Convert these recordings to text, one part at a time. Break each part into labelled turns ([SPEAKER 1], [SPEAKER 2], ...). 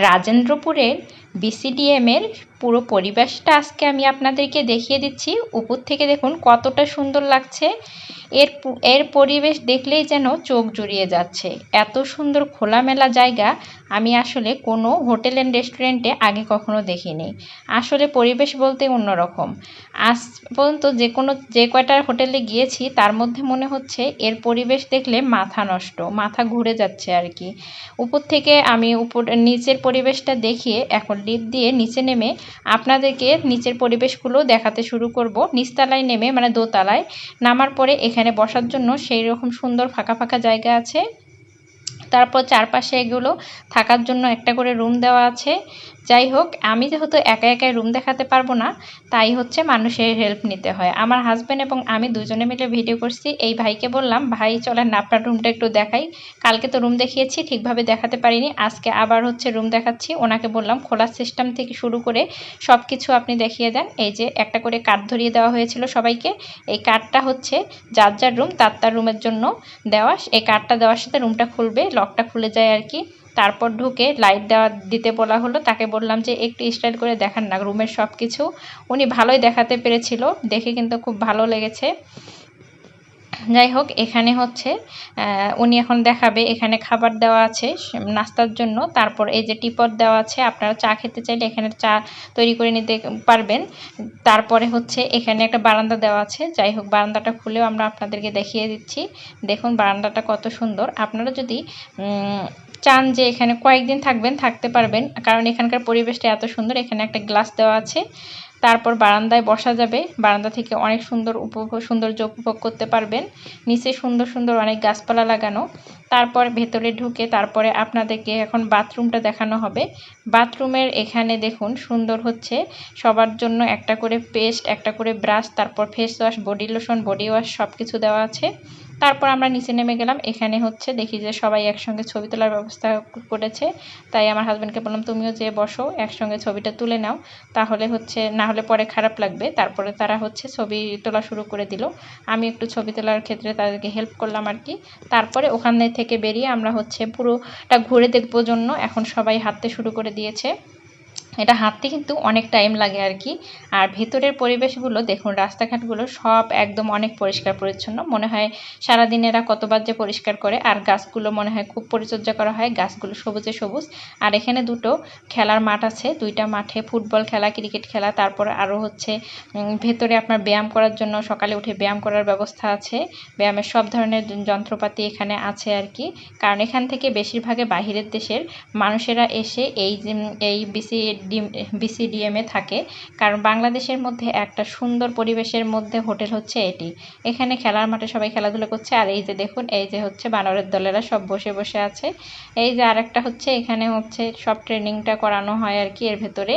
[SPEAKER 1] রাজেন্দ্রপুরের বিসিডিএমের পুরো পরিবেশটা আজকে আমি আপনাদেরকে দেখিয়ে দিচ্ছি। উপর থেকে দেখুন কতটা সুন্দর লাগছে। এর এর পরিবেশ দেখলেই যেন চোখ জুড়িয়ে যাচ্ছে। এত সুন্দর খোলামেলা জায়গা আমি আসলে কোনো হোটেল অ্যান্ড রেস্টুরেন্টে আগে কখনো দেখিনি। আসলে পরিবেশ বলতে অন্যরকম। আজ পর্যন্ত যে কোনো, যে কয়টা হোটেলে গিয়েছি, তার মধ্যে মনে হচ্ছে এর পরিবেশ দেখলে মাথা নষ্ট, মাথা ঘুরে যাচ্ছে আর কি। উপর থেকে আমি উপর, নিচের পরিবেশটা দেখিয়ে এখন লিপ দিয়ে নিচে নেমে আপনাদেরকে নিচের পরিবেশগুলো দেখাতে শুরু করব। নিচতলায় নেমে মানে দোতলায় নামার পরে এখানে বসার জন্য সেই রকম সুন্দর ফাঁকা ফাঁকা জায়গা আছে। তারপর চারপাশে এগুলো থাকার জন্য একটা করে রুম দেওয়া আছে। যাই হোক, আমি যেহেতু একা একাই রুম দেখাতে পারব না, তাই হচ্ছে মানুষের হেল্প নিতে হয়। আমার হাজব্যান্ড এবং আমি দুজনে মিলে ভিডিও করছি। এই ভাইকে বললাম, ভাই, চলেন আপনার রুমটা একটু দেখাই। কালকে তো রুম দেখিয়েছি, ঠিকভাবে দেখাতে পারিনি। আজকে আবার হচ্ছে রুম দেখাচ্ছি। ওনাকে বললাম, খোলার সিস্টেম থেকে শুরু করে সব কিছু আপনি দেখিয়ে দেন। এই যে একটা করে কাঠ ধরিয়ে দেওয়া হয়েছিল সবাইকে। এই কার্ডটা হচ্ছে যার যার রুম তার তার রুমের জন্য দেওয়া। এই কার্ডটা দেওয়ার সাথে রুমটা খুলবে লকটা খুলে যায় আর কি। তারপর ঢুকে লাইট দেওয়া দিতে বলা হলো। তাকে বললাম যে, একটু স্টাইল করে দেখান না, রুমের সব কিছু উনি ভালোই দেখাতে পেরেছিল, দেখে কিন্তু খুব ভালো লেগেছে। যাই হোক, এখানে হচ্ছে উনি এখন দেখাবে, এখানে খাবার দেওয়া আছে নাস্তার জন্য। তারপর এই যে টিপট দেওয়া আছে, আপনারা চা খেতে চাইলে এখানে চা তৈরি করে নিতে পারবেন। তারপরে হচ্ছে, এখানে একটা বারান্দা দেওয়া আছে। যাই হোক, বারান্দাটা খুলেও আমরা আপনাদেরকে দেখিয়ে দিচ্ছি। দেখুন বারান্দাটা কত সুন্দর। আপনারা যদি চান যে এখানে কয়েকদিন থাকবেন, থাকতে পারবেন। কারণ এখানকার পরিবেশটা এত সুন্দর, এখানে একটা গ্লাস দেওয়া আছে। তারপর বারান্দায় বসা যাবে। বারান্দা থেকে অনেক সুন্দর উপভোগ, সৌন্দর্য উপভোগ করতে পারবেন। নিচে সুন্দর সুন্দর অনেক গাছপালা লাগানো। তারপর ভেতরে ঢুকে তারপরে আপনাদেরকে এখন বাথরুমটা দেখানো হবে। বাথরুমের এখানে দেখুন, সুন্দর হচ্ছে। সবার জন্য একটা করে পেস্ট, একটা করে ব্রাশ, তারপর face wash, body lotion, body wash সব কিছু দেওয়া আছে। তারপর আমরা নিচে নেমে গেলাম। এখানে হচ্ছে দেখি যে সবাই একসঙ্গে ছবি তোলার ব্যবস্থা করেছে। তাই আমার হাজব্যান্ডকে বললাম, তুমিও যে বসো, একসঙ্গে ছবিটা তুলে নাও। তাহলে হচ্ছে, না হলে পরে খারাপ লাগবে। তারপরে তারা হচ্ছে ছবি তোলা শুরু করে দিল। আমি একটু ছবি তোলার ক্ষেত্রে তাদেরকে হেল্প করলাম আর কি। তারপরে ওখান থেকে বেরিয়ে আমরা হচ্ছে পুরোটা ঘুরে দেখব জন্য। এখন সবাই হাঁটতে শুরু করে দিয়েছে। এটা হাঁটতে কিন্তু অনেক টাইম লাগে আর কি আর ভেতরের পরিবেশগুলো দেখুন, রাস্তাঘাটগুলো সব একদম অনেক পরিষ্কার পরিচ্ছন্ন। মনে হয় সারাদিন এরা কতবার যে পরিষ্কার করে, আর গাছগুলো মনে হয় খুব পরিচর্যা করা হয়, গাছগুলো সবুজে সবুজ। আর এখানে দুটো খেলার মাঠ আছে, দুইটা মাঠে ফুটবল খেলা, ক্রিকেট খেলা, তারপর আরও হচ্ছে ভেতরে আপনার ব্যায়াম করার জন্য সকালে উঠে ব্যায়াম করার ব্যবস্থা আছে। ব্যায়ামের সব ধরনের যন্ত্রপাতি এখানে আছে আর কি কারণ এখান থেকে বেশিরভাগে বাহিরের দেশের মানুষেরা এসে এই এই বিসি বিসিডিএমে থাকে। কারণ বাংলাদেশের মধ্যে একটা সুন্দর পরিবেশের মধ্যে হোটেল হচ্ছে এটি। এখানে খেলার মাঠে সবাই খেলাধুলা করছে। আর এই যে দেখুন, এই যে হচ্ছে বানরের দলেরা সব বসে বসে আছে। এই যে আরেকটা হচ্ছে, এখানে হচ্ছে সব ট্রেনিংটা করানো হয় আর কি এর ভেতরে।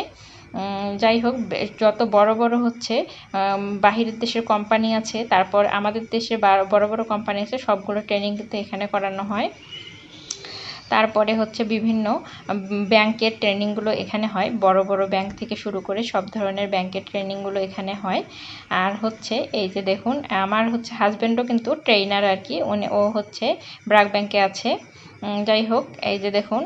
[SPEAKER 1] যাই হোক যত বড় বড় হচ্ছে বাহিরের দেশের কোম্পানি আছে, তারপর আমাদের দেশের বড় বড় কোম্পানি আছে, সবগুলো ট্রেনিং কিন্তু এখানে করানো হয়। তারপরে হচ্ছে বিভিন্ন ব্যাংকের ট্রেনিংগুলো এখানে হয়। বড় বড় ব্যাংক থেকে শুরু করে সব ধরনের ব্যাংকের ট্রেনিংগুলো এখানে হয়। আর হচ্ছে এই যে দেখুন, আমার হচ্ছে হাজব্যান্ডও কিন্তু ট্রেইনার আর কি। ও হচ্ছে ব্র্যাক ব্যাংকে আছে। যাই হোক, এই যে দেখুন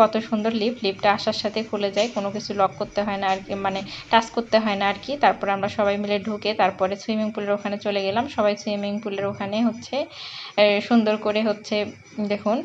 [SPEAKER 1] কত সুন্দর লিফট লিফটটা আসার সাথে খুলে যায়, কোনো কিছু লক করতে হয় না আর কি মানে টাচ করতে হয় না আর কি। তারপর আমরা সবাই মিলে ঢুকে তারপরে সুইমিং পুলের ওখানে চলে গেলাম। সবাই সুইমিং পুলের ওখানে হচ্ছে সুন্দর করে হচ্ছে, দেখুন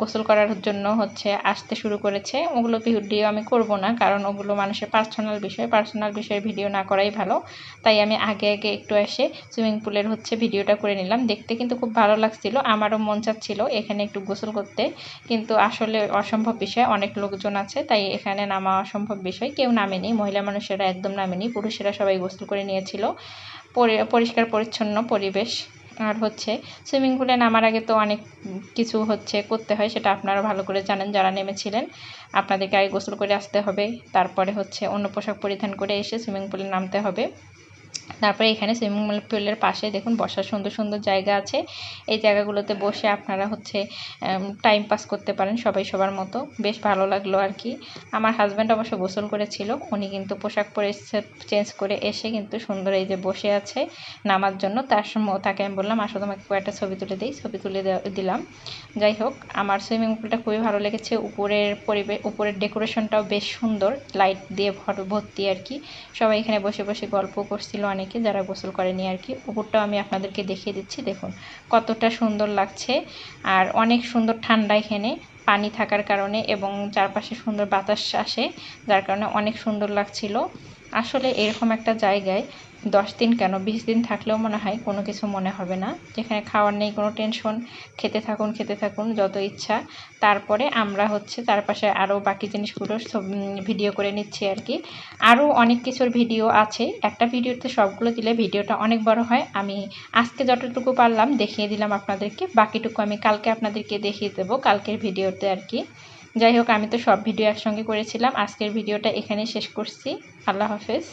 [SPEAKER 1] গোসল করার জন্য হচ্ছে আসতে শুরু করেছে। ওগুলো ভিডিও আমি করব না, কারণ ওগুলো মানুষের পার্সোনাল বিষয়। পার্সোনাল বিষয়ে ভিডিও না করাই ভালো। তাই আমি আগে আগে একটু এসে সুইমিং পুলের হচ্ছে ভিডিওটা করে নিলাম। দেখতে কিন্তু খুব ভালো লাগছিল, আমারও মন চাচ্ছিল এখানে একটু গোসল করতে। কিন্তু আসলে অসম্ভব বিষয়, অনেক লোকজন আছে, তাই এখানে নামা অসম্ভব বিষয়। কেউ নামেনি, মহিলা মানুষেরা একদম নামেনি, পুরুষেরা সবাই গোসল করে নিয়েছিল। পরিষ্কার, পরিচ্ছন্ন পরিবেশ। আর হচ্ছে, সুইমিং পুলে নামার আগে তো অনেক কিছু হচ্ছে করতে হয়, সেটা আপনারা ভালো করে জানেন, যারা নেমেছিলেন। আপনাদেরকে আগে গোসল করে আসতে হবে। তারপরে হচ্ছে অন্য পোশাক পরিধান করে এসে সুইমিং পুলে নামতে হবে। তারপরে এখানে সুইমিং পুলের পাশে দেখুন বসার সুন্দর সুন্দর জায়গা আছে। এই জায়গাগুলোতে বসে আপনারা হচ্ছে টাইম পাস করতে পারেন সবাই সবার মতো। বেশ ভালো লাগল আর কি। আমার হাজব্যান্ড অবশ্য গোসল করেছিল, উনি কিন্তু পোশাক পরে চেঞ্জ করে এসে কিন্তু সুন্দর এই যে বসে আছে নামার জন্য। তার তাকে আমি বললাম, আসো, তোমাকে কয়েকটা ছবি তুলে দিই। ছবি তুলে দিলাম। যাই হোক, আমার সুইমিং পুলটা খুবই ভালো লেগেছে। উপরের পরিবেশ উপরের ডেকোরেশনটাও বেশ সুন্দর। লাইট দিয়ে ভর্তি আর কি। সবাই এখানে বসে বসে গল্প করছিল অনেকে। যারা গোসল করেনি আর কি, উপরটাও আমি আপনাদেরকে দেখিয়ে দিচ্ছি। দেখুন, কতটা সুন্দর লাগছে। আর অনেক সুন্দর ঠান্ডা এখানে, পানি থাকার কারণে এবং চারপাশে সুন্দর বাতাস আসে, যার কারণে অনেক সুন্দর লাগছিল। আসলে এরকম একটা জায়গায় দশ দিন কেন, বিশ দিন থাকলেও মনে হয় কোনো কিছু মনে হবে না। যেখানে খাওয়ার নেই, কোনো টেনশন খেতে থাকুন খেতে থাকুন, যত ইচ্ছা। তারপরে আমরা হচ্ছে তার পাশে আরও বাকি জিনিসগুলো ভিডিও করে নিচ্ছি আর কি। আরও অনেক কিছুর ভিডিও আছে। একটা ভিডিওতে সবগুলো দিলে ভিডিওটা অনেক বড় হয়। আমি আজকে যতটুকু পারলাম দেখিয়ে দিলাম আপনাদেরকে। বাকিটুকু আমি কালকে আপনাদেরকে দেখিয়ে দেবো কালকের ভিডিওতে আর কি। যাই হোক, আমি তো সব ভিডিও একসঙ্গে করেছিলাম। আজকের ভিডিওটা এখানেই শেষ করছি। আল্লাহ হাফেজ।